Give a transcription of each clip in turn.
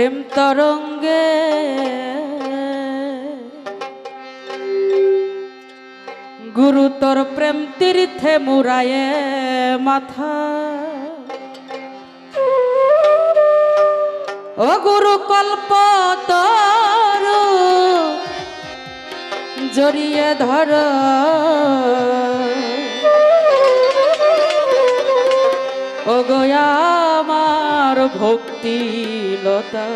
প্রেম তরঙ্গে। গুরুতর প্রেম তীর্থে মুরায়ে মাথা। ও গুরু কল্প তরু, জড়িয়ে ধর। ও গয়া আমার ভক্তি লতা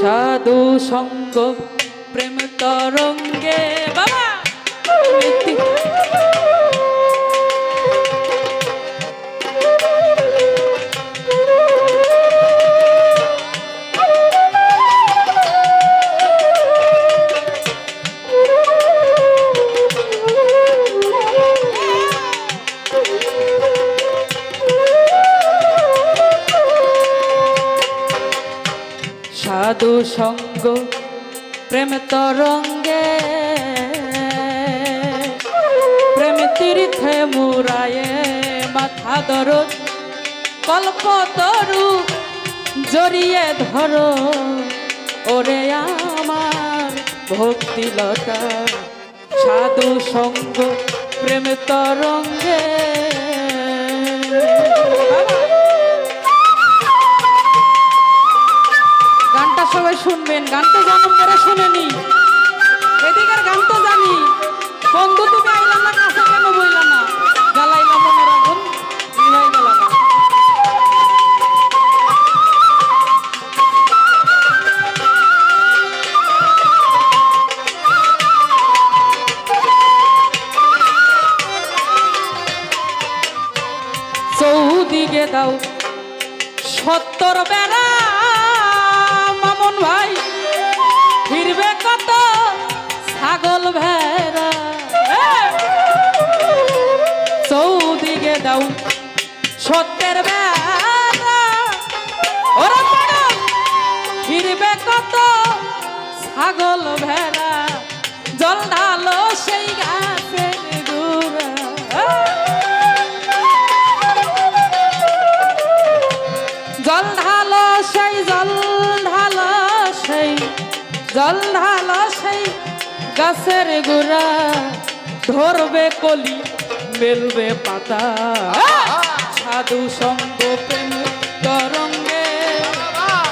সাধু সঙ্গ প্রেম তরঙ্গে বাবা! সঙ্গ, প্রেম তরঙ্গে। প্রেম তীর্থে মুরায়ে মাথা দরদ কল্প তরু জড়িয়ে ধরো। ওরে আমার ভক্তিলতা সাধু সঙ্গ, প্রেম তরঙ্গে। সবাই শুনবেন গান তো জন্ম করে শুনেনি। এদিকের গান তো জানি। বন্ধু, তুমি আইলাম না, কাছে কেন বইলা না? জ্বালাইলাম সত্তর বেড়া। মামুন ভাই ফিরবে কত ছাগল ভেড়া! চৌদিকে দাও সত্যের পাড়া ফিরবে কত ছাগল ভেড়া? জল ঢালো সেই গাছের গোড়া, ধরবে কলি, মেলবে পাতা। সাধু সঙ্গ প্রেম তরঙ্গে,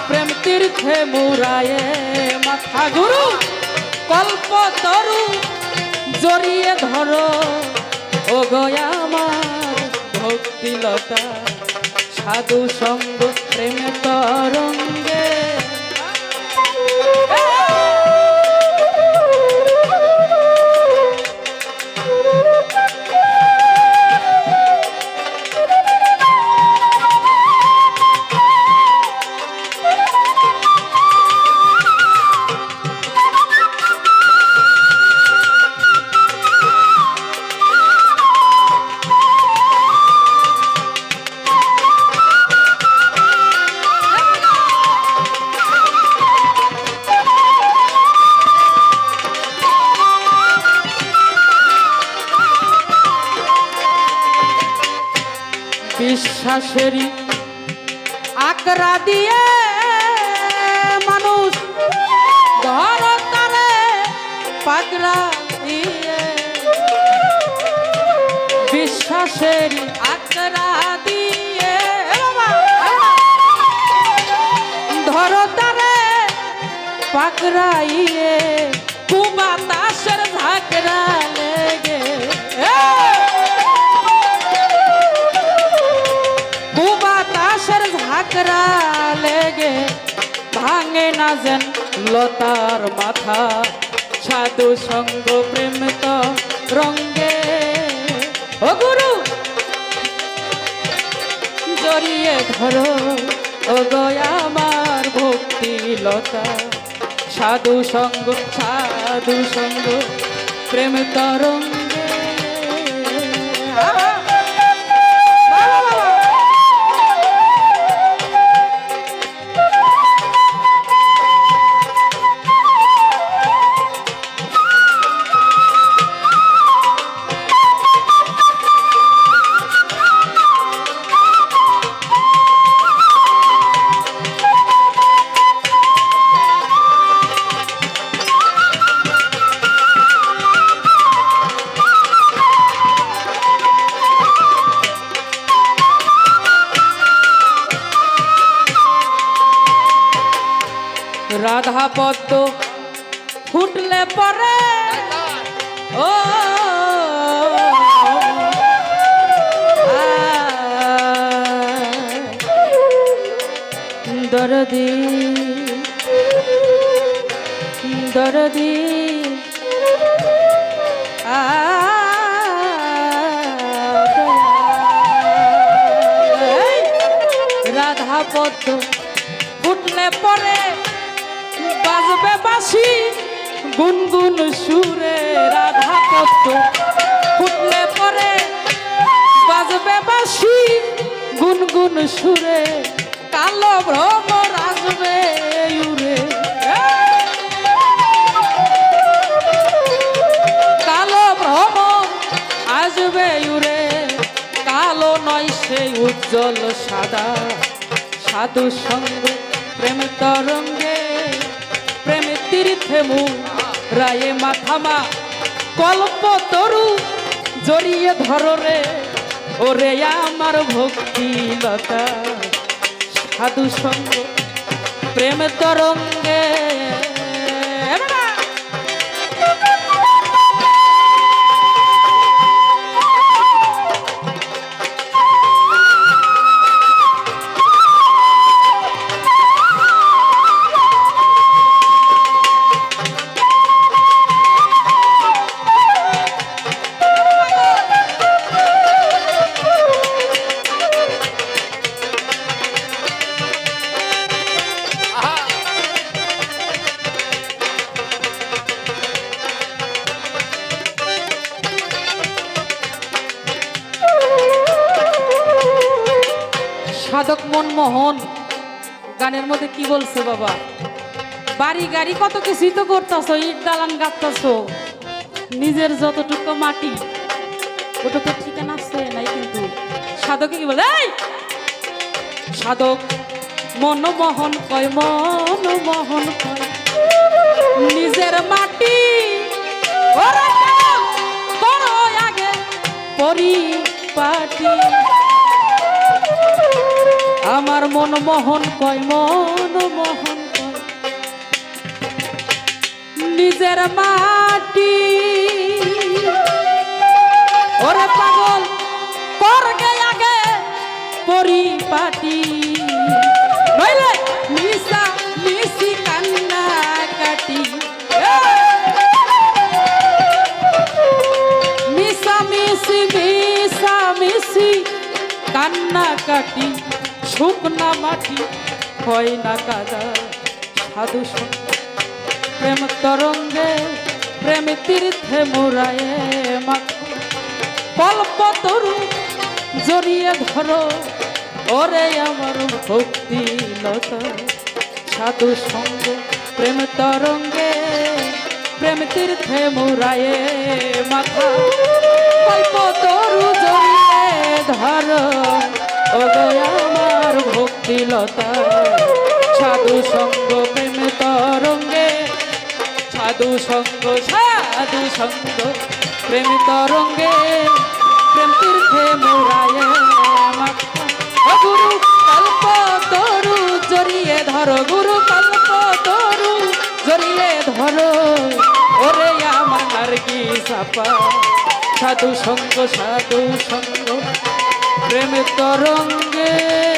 প্রেম তীর্থে মুরায়ে মাথা গুরু কল্প তরু জড়িয়ে ধরো ও আমার ভক্তিলতা। সাধু সঙ্গ প্রেম তরঙ্গে বিশ্বাসেরই আকরা দিয়ে মানুষ ঘর তারে পাকড়া দিয়ে। বিশ্বাসেরই আকরা দিয়ে। ধর তারে পাকড়াইয়ে কুবাতাসের ঝাঁকড়া লেগে। ভাঙে না যেন লতার মাথা। সাধু সঙ্গ প্রেম তো রঙ্গে। ও গুরু! জড়িয়ে ধরো। ও গয়া আমার ভক্তি লতা। সাধু সঙ্গ সাধু সঙ্গ, প্রেম তরঙ্গে রাধা পদ্ম ফুটলে পরে ও দরদি দরদি আ রাধা পদ্ম ফুটলে পরে বাজবে গুনগুন সুরে রাধা পদ্ম ফুটলে পরে বাজবে বাসি গুনগুন সুরে কালো ভ্রমর আসবে উরে কালো ভ্রমর আসবে উরে কালো নয় সেই উজ্জ্বল সাদা। সাধু সঙ্গে প্রেম তরঙ্গে প্রেমে তীর্থে মু রায়ে মাথামা কল্প তরু, জড়িয়ে ধররে ওরে আমার ভক্তি লতা সাধু সঙ্গ, প্রেম তরঙ্গে। গানের মধ্যে কি বলছে বাবা? বাড়ি গাড়ি কত কিছুই তো করতেছ, ইট দালান গাঁথতেছ। নিজের যতটুকু মাটি ওটা তো ঠিকানা আছে নাই কিন্তু? সাধকে কি বলে! সাধক মনমোহন কয় মনমোহন কয়। নিজের মাটি, ওরে করো আগে পরিপাটি। আমার মন মোহন কয়, মন মোহন নিজের মাটি। ওরে পাগল করগে আগে পরিপাটি। নইলে মিশা কান্না কান্না কাটি শুকনা মাটি হয় না কাদা সাধু প্রেম তরঙ্গে, প্রেম তীর্থে মোরায়ে কল্প তরু জড়িয়ে ধরো, ওরে আমার ভক্তি লতা। সাধু সঙ্গ, প্রেম তরঙ্গে, প্রেম তীর্থে মোরায়ে মাথা কল্প তরু জড়িয়ে ধরো লতা সাধু সঙ্গ প্রেম তরঙ্গে, সাধু সঙ্গ সাধু সঙ্গ প্রেম তরঙ্গে। প্রেম তীর্থে মোরায়ে গুরু, কল্প তরু, জড়িয়ে ধরো। গুরু, কল্প তরু, জড়িয়ে ধরো। ওরে আমার নারকি সাপা। সাধু সঙ্গ সাধু সঙ্গ প্রেম তরঙ্গে।